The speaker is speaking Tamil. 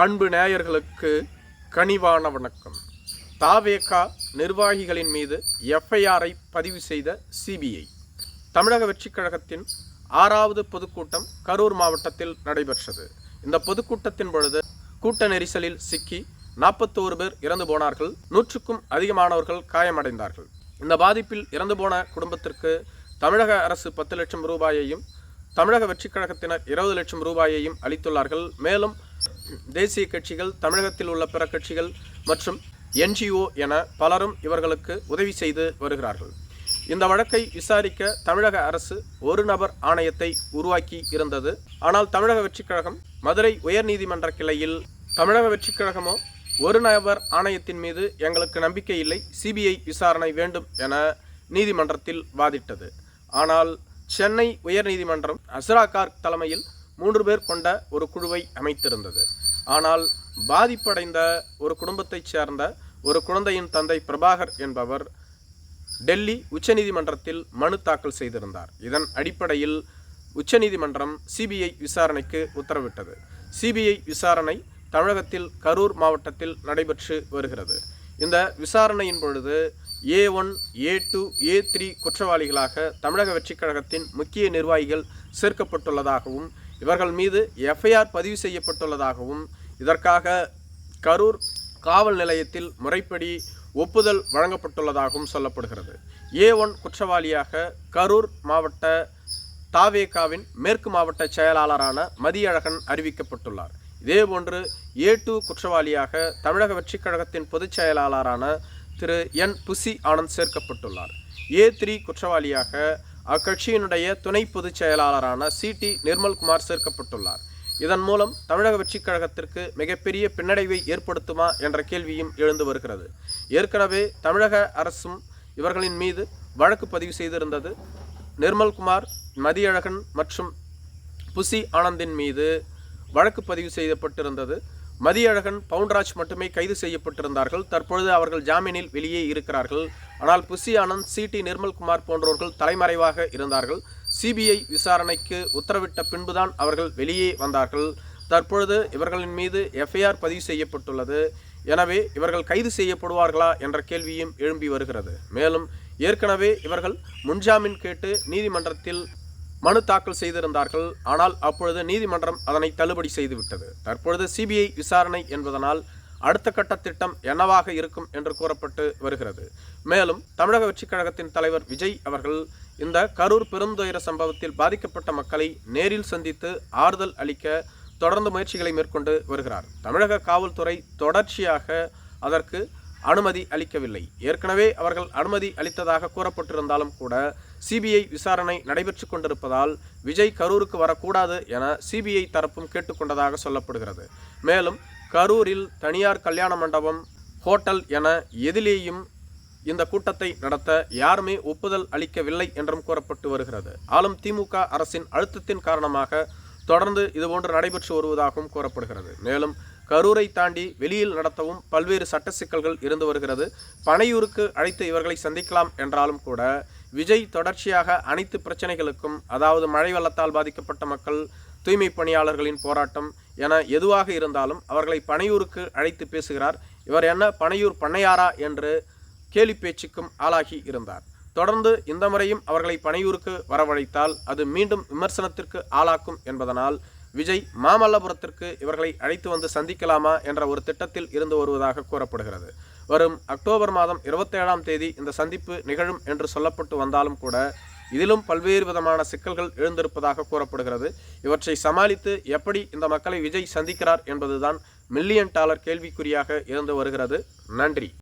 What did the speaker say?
அன்பு நேயர்களுக்கு கனிவான வணக்கம். தாவேகா நிர்வாகிகளின் மீது எஃப்ஐஆரை பதிவு செய்த சிபிஐ. தமிழக வெற்றிக் கழகத்தின் ஆறாவது பொதுக்கூட்டம் கரூர் மாவட்டத்தில் நடைபெற்றது. இந்த பொதுக்கூட்டத்தின் பொழுது கூட்ட நெரிசலில் சிக்கி நாற்பத்தோரு பேர் இறந்து போனார்கள். நூற்றுக்கும் அதிகமானவர்கள் காயமடைந்தார்கள். இந்த பாதிப்பில் இறந்து போன குடும்பத்திற்கு தமிழக அரசு பத்து லட்சம் ரூபாயையும் தமிழக வெற்றிக் கழகத்தினர் இருபது லட்சம் ரூபாயையும் அளித்துள்ளார்கள். மேலும் தேசிய கட்சிகள் தமிழகத்தில் உள்ள பிற கட்சிகள் மற்றும் என்ஜிஓ என பலரும் இவர்களுக்கு உதவி செய்து வருகிறார்கள். இந்த வழக்கை விசாரிக்க தமிழக அரசு ஒரு நபர் ஆணையத்தை உருவாக்கி இருந்தது. ஆனால் தமிழக வெற்றிக் கழகம் மதுரை உயர்நீதிமன்ற கிளையில் தமிழக வெற்றிக் கழகமோ ஒரு நபர் ஆணையத்தின் மீது எங்களுக்கு நம்பிக்கை இல்லை சிபிஐ விசாரணை வேண்டும் என நீதிமன்றத்தில் வாதிட்டது. ஆனால் சென்னை உயர்நீதிமன்றம் அஸ்ரா கார்க் தலைமையில் மூன்று பேர் கொண்ட ஒரு குழுவை அமைத்திருந்தது. ஆனால் பாதிப்படைந்த ஒரு குடும்பத்தைச் சேர்ந்த ஒரு குழந்தையின் தந்தை பிரபாகர் என்பவர் டெல்லி உச்சநீதிமன்றத்தில் மனு தாக்கல் செய்திருந்தார். இதன் அடிப்படையில் உச்சநீதிமன்றம் சிபிஐ விசாரணைக்கு உத்தரவிட்டது. சிபிஐ விசாரணை தமிழகத்தில் கரூர் மாவட்டத்தில் நடைபெற்று வருகிறது. இந்த விசாரணையின் பொழுது A one A two A three குற்றவாளிகளாக தமிழக வெற்றிக் கழகத்தின் முக்கிய நிர்வாகிகள் சேர்க்கப்பட்டுள்ளதாகவும் இவர்கள் மீது எஃப்ஐஆர் பதிவு செய்யப்பட்டுள்ளதாகவும் இதற்காக கரூர் காவல் நிலையத்தில் முறைப்படி ஒப்புதல் வழங்கப்பட்டுள்ளதாகவும் சொல்லப்படுகிறது. ஏ ஒன் குற்றவாளியாக கரூர் மாவட்ட தாவேகாவின் மேற்கு மாவட்ட செயலாளரான மதியழகன் அறிவிக்கப்பட்டுள்ளார். இதேபோன்று ஏ டூ குற்றவாளியாக தமிழக வெற்றிக் கழகத்தின் பொதுச் செயலாளரான திரு என் புசி ஆனந்த் சேர்க்கப்பட்டுள்ளார். ஏ த்ரீ குற்றவாளியாக அக்கட்சியினுடைய துணை பொதுச் செயலாளரான சி. டி. நிர்மல்குமார் சேர்க்கப்பட்டுள்ளார். இதன் மூலம் தமிழக வெற்றிக் கழகத்திற்கு மிகப்பெரிய பின்னடைவை ஏற்படுத்துமா என்ற கேள்வியும் எழுந்து வருகிறது. ஏற்கனவே தமிழக அரசும் இவர்களின் மீது வழக்கு பதிவு செய்திருந்தது. நிர்மல்குமார் மதியழகன் மற்றும் புசி ஆனந்தின் மீது வழக்கு பதிவு செய்யப்பட்டிருந்தது. மதியழகன் பவுண்ட்ராஜ் மட்டுமே கைது செய்யப்பட்டிருந்தார்கள். தற்பொழுது அவர்கள் ஜாமீனில் வெளியே இருக்கிறார்கள். ஆனால் புஷி ஆனந்த் சி. டி. நிர்மல்குமார் போன்றோர்கள் தலைமறைவாக இருந்தார்கள். சிபிஐ விசாரணைக்கு உத்தரவிட்ட பின்புதான் அவர்கள் வெளியே வந்தார்கள். தற்பொழுது இவர்களின் மீது எஃப்ஐஆர் பதிவு செய்யப்பட்டுள்ளது. எனவே இவர்கள் கைது செய்யப்படுவார்களா என்ற கேள்வியும் எழும்பி வருகிறது. மேலும் ஏற்கனவே இவர்கள் முன்ஜாமீன் கேட்டு நீதிமன்றத்தில் மனு தாக்கல் செய்திருந்தார்கள். ஆனால் அப்பொழுது நீதிமன்றம் அதனை தள்ளுபடி செய்துவிட்டது. தற்பொழுது சிபிஐ விசாரணை என்பதனால் அடுத்த கட்ட திட்டம் என்னவாக இருக்கும் என்று கூறப்பட்டு வருகிறது. மேலும் தமிழக வெற்றிக் கழகத்தின் தலைவர் விஜய் அவர்கள் இந்த கரூர் பெருந்துயர சம்பவத்தில் பாதிக்கப்பட்ட மக்களை நேரில் சந்தித்து ஆறுதல் அளிக்க தொடர்ந்து முயற்சிகளை மேற்கொண்டு வருகிறார். தமிழக காவல்துறை தொடர்ச்சியாக அதற்கு அனுமதி அளிக்கவில்லை. ஏற்கனவே அவர்கள் அனுமதி அளித்ததாக கூறப்பட்டிருந்தாலும் கூட சிபிஐ விசாரணை நடைபெற்று கொண்டிருப்பதால் விஜய் கரூருக்கு வரக்கூடாது என சிபிஐ தரப்பும் கேட்டுக்கொண்டதாக சொல்லப்படுகிறது. மேலும் கரூரில் தனியார் கல்யாண மண்டபம் ஹோட்டல் என எதிலேயும் இந்த கூட்டத்தை நடத்த யாருமே ஒப்புதல் அளிக்கவில்லை என்றும் கூறப்பட்டு வருகிறது. ஆளும் திமுக அரசின் அழுத்தத்தின் காரணமாக தொடர்ந்து இதுபோன்று நடைபெற்று வருவதாகவும் கூறப்படுகிறது. மேலும் கரூரை தாண்டி வெளியில் நடத்தவும் பல்வேறு சட்ட சிக்கல்கள் இருந்து வருகிறது. பனையூருக்கு அழைத்து இவர்களை சந்திக்கலாம் என்றாலும் கூட விஜய் தொடர்ச்சியாக அனைத்து பிரச்சனைகளுக்கும் அதாவது மழை வெள்ளத்தால் பாதிக்கப்பட்ட மக்கள் தூய்மை பணியாளர்களின் போராட்டம் என எதுவாக இருந்தாலும் அவர்களை பனையூருக்கு அழைத்து பேசுகிறார். இவர் என்ன பனையூர் பண்ணையாரா என்று கேலி பேச்சுக்கும் ஆளாகி இருந்தார். தொடர்ந்து இந்த முறையும் அவர்களை பனையூருக்கு வரவழைத்தால் அது மீண்டும் விமர்சனத்திற்கு ஆளாக்கும் என்பதனால் விஜய் மாமல்லபுரத்திற்கு இவர்களை அழைத்து வந்து சந்திக்கலாமா என்ற ஒரு திட்டத்தில் இருந்து வருவதாக கூறப்படுகிறது. வரும் அக்டோபர் மாதம் இருபத்தேழாம் தேதி இந்த சந்திப்பு நிகழும் என்று சொல்லப்பட்டு வந்தாலும் கூட இதிலும் பல்வேறு விதமான சிக்கல்கள் எழுந்திருப்பதாக கூறப்படுகிறது. இவற்றை சமாளித்து எப்படி இந்த மக்களை விஜய் சந்திக்கிறார் என்பதுதான் மில்லியன் டாலர் கேள்விக்குறியாக இருந்து வருகிறது. நன்றி.